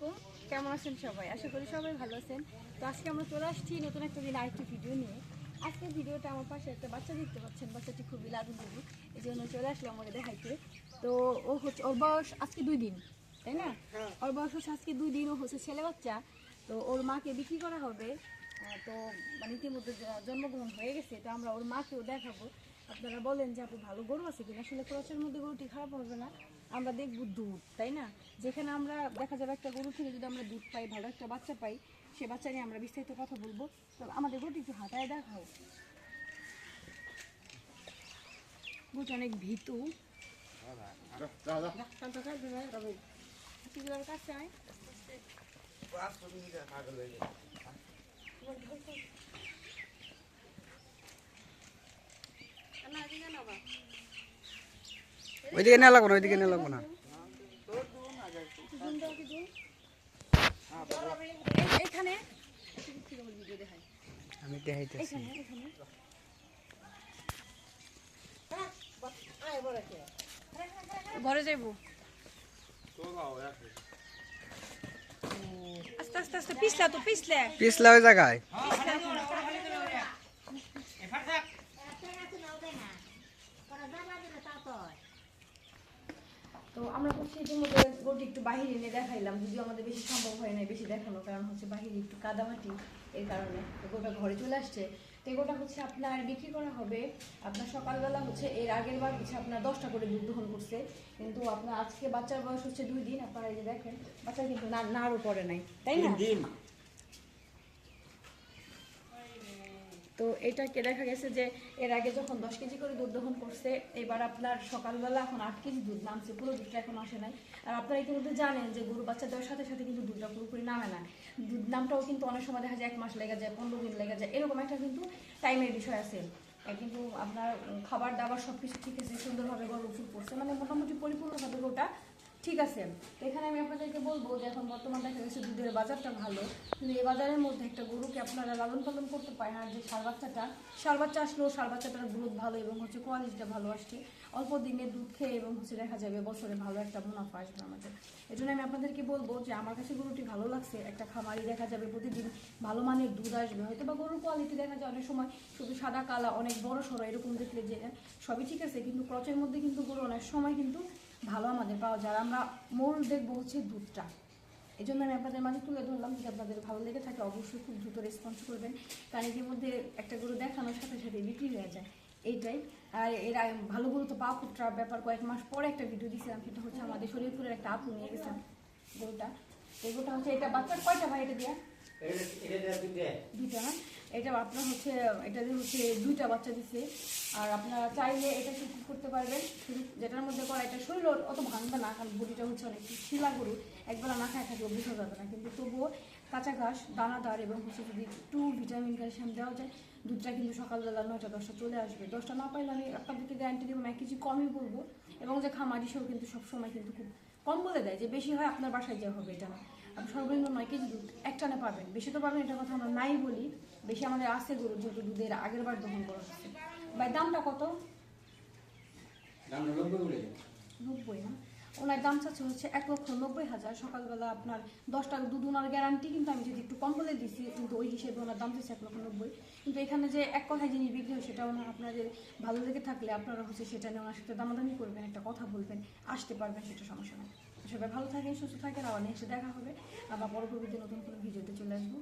আলাইকুম। কেমন আছেন সবাই? আশা করি সবাই ভালো আছেন। তো আজকে আমরা চলে আসছি নতুন একটা দিন আরেকটি ভিডিও নিয়ে। আজকে ভিডিওটা আমার পাশে একটা বাচ্চা দেখতে পাচ্ছেন। বাচ্চাটি খুবই লাদু লাদু এই জন্য চলে আসলাম আমাকে দেখাইতে। তো ও হচ্ছে ওর বয়স আজকে দুই দিন তাই না? ওর বয়স হচ্ছে আজকে দুই দিন। ও হচ্ছে ছেলে বাচ্চা। তো ওর মাকে বিক্রি করা হবে। তো মানে ইতিমধ্যে জন্মগ্রহণ হয়ে গেছে। তো আমরা ওর মাকেও দেখাবো। আপনারা বলেন যে আপু ভালো গরু আছে কিনা? আসলে ক্রচের মধ্যে গরুটি খারাপ হবে না। আমরা দেখব দুধ, তাই না? যেখানে আমরা, দেখা যাবে একটা গরু থেকে যদি আমরা দুধ পাই, ভালো একটা বাচ্চা পাই, সে বাচ্চা নিয়ে আমরা বিস্তারিত কথা বলব। তো আমাদের গরুটি একটু হাতায় দেখাও। গরুটি অনেক ভীতু। কাছে আয়। ওইদিকে নিয়ে লাগবো না ওইদিকে লাগবো না। আমি দেখাইতেছি। ঘরে যাইব। আস্তে আস্তে আস্তে পিছলা তো পিছলে। পিছলা ওই জায়গায়। তো আমরা হচ্ছে ইতিমধ্যে গরুটি একটু বাহিরে এনে দেখাইলাম, যদিও আমাদের বেশি সম্ভব হয় না বেশি দেখানো কারণ হচ্ছে বাহিরে একটু কাদামাটি এর কারণে গোটা ঘরে চলে আসছে। তো গোটা হচ্ছে আপনার বিক্রি করা হবে, আপনার সকালবেলা হচ্ছে এর আগের বার হচ্ছে আপনার দশটা করে দুধ দহন করছে, কিন্তু আপনার আজকে বাচ্চার বয়স হচ্ছে দুই দিন, আপনারা এই যে দেখেন বাচ্চা কিন্তু নাড়ও পড়ে নাই, তাই না? তো এটাকে দেখা গেছে যে এর আগে যখন দশ কেজি করে দুধ দহন করছে, এবার আপনার সকালবেলা এখন আট কেজি দুধ নামছে, পুরো দুধটা এখন আসে নাই। আর আপনারা ইতিমধ্যে জানেন যে গরু বাচ্চা দেওয়ার সাথে সাথে কিন্তু দুধটা পুরোপুরি নামে না। দুধ নামটাও কিন্তু অনেক সময় দেখা যায় এক মাস লেগে যায়, পনেরো দিন লেগে যায়, এরকম একটা কিন্তু টাইমের বিষয় আছে। কিন্তু আপনার খাবার দাবার সব কিছু ঠিক আছে, সুন্দরভাবে গরু ওষুধ পড়ছে মানে মোটামুটি পরিপূর্ণভাবে গরুটা ঠিক আছে এখানে আমি আপনাদেরকে বলব যে এখন বর্তমান দেখা গেছে দুধের বাজারটা ভালো, কিন্তু এই বাজারের মধ্যে একটা গরুকে আপনারা লালন পালন করতে পারেন আর যে সার বাচ্চাটা, সার বাচ্চা আসলেও সার বাচ্চাটার গ্রোথ ভালো এবং হচ্ছে কোয়ালিটিটা ভালো আসছে। অল্প দিনে দুধ খেয়ে এবং হচ্ছে দেখা যাবে বছরে ভালো একটা মুনাফা আসবে আমাদের। এই জন্য আমি আপনাদেরকে বলব যে আমার কাছে গরুটি ভালো লাগছে, একটা খামারি দেখা যাবে প্রতিদিন ভালো মানের দুধ আসবে। হয়তো বা গরুর কোয়ালিটি দেখা যায় অনেক সময় শুধু সাদা, কালা, অনেক বড় সড়ো এরকম দেখলে যে সবই ঠিক আছে। কিন্তু ক্রচের মধ্যে কিন্তু গরু অনেক সময় কিন্তু ভালো আমাদের পাওয়া যায়। আমরা মূল দেখব হচ্ছে দুধটা। এই জন্য আমি আপনাদের মাঝে তুলে ধরলাম যদি আপনাদের ভালো লেগে থাকে অবশ্যই খুব দ্রুত রেসপন্স করবেন। কারণ এর মধ্যে একটা গরু দেখানোর সাথে সাথে বিক্রি হয়ে যায়। এইটাই। আর এর ভালো গরু তো পাওয়া খুব ট্রাপ ব্যাপার। কয়েক মাস পরে একটা ভিডিও দিয়েছিলাম সেটা হচ্ছে আমাদের শরীরপুরের একটা আপু নিয়ে গেছেন গরুটা। এই গরুটা হচ্ছে, এটা বাচ্চার কয়টা ভাই এটা দিয়া? দুইটা না? এটা আপনার হচ্ছে, এটা হচ্ছে দুইটা বাচ্চা দিচ্ছে আর আপনারা চাইলে এটা শুরু করতে পারবেন। শুধু যেটার এটা শরীর অত ভাঙবে না, কারণ বডিটা হচ্ছে অনেক শিলা গরু, একবেলা না খায় থাকলে বোঝা যাবে না। কিন্তু তবুও কাঁচা ঘাস, দানাদার এবং হচ্ছে যদি একটু ভিটামিন, ক্যালসিয়াম দেওয়া যায়, দুধটা কিন্তু সকালবেলা নয়টা, দশটা চলে আসবে। দশটা না পাইলে আমি আপনাদেরকে গ্যারান্টি দেবো এক কেজি কমই বলব। এবং যে খামারি সেও কিন্তু সবসময় কিন্তু খুব কম বলে দেয় যে, বেশি হয় আপনার বাসায় যাওয়া হবে এটা আপনি সর্বনিম্ন নয় কেজি দুধ একটানে পাবেন। বেশি তো পাবেন, এটা কথা আমরা নাই বলি। বেশি আমাদের আছে গরু যেহেতু দুধের আগের বার দহন করা হচ্ছে। ভাই, দামটা কত? নব্বই ওনার দাম চাচ্ছে হচ্ছে এক লক্ষ নব্বই হাজার। সকালবেলা আপনার দশ টাকা দুধ ওনার গ্যারান্টি কিন্তু আমি যদি একটু কম বলে দিচ্ছি কিন্তু ওই হিসেবে ওনার দাম চাচ্ছে এক লক্ষ নব্বই। কিন্তু এখানে যে এক কথায় জিনিস বিক্রি হয় সেটা ওনার আপনাদের ভালো লেগে থাকলে আপনারা হচ্ছে সেটা নিয়ে ওনার সাথে দামাদামি করবেন, একটা কথা বলবেন, আসতে পারবেন, সেটা সমস্যা নেই। সবাই ভালো থাকেন, সুস্থ থাকেন, আবার নেক্সট দেখা হবে। আবার পরবর্তীতে নতুন কোনো ভিডিওতে চলে আসব।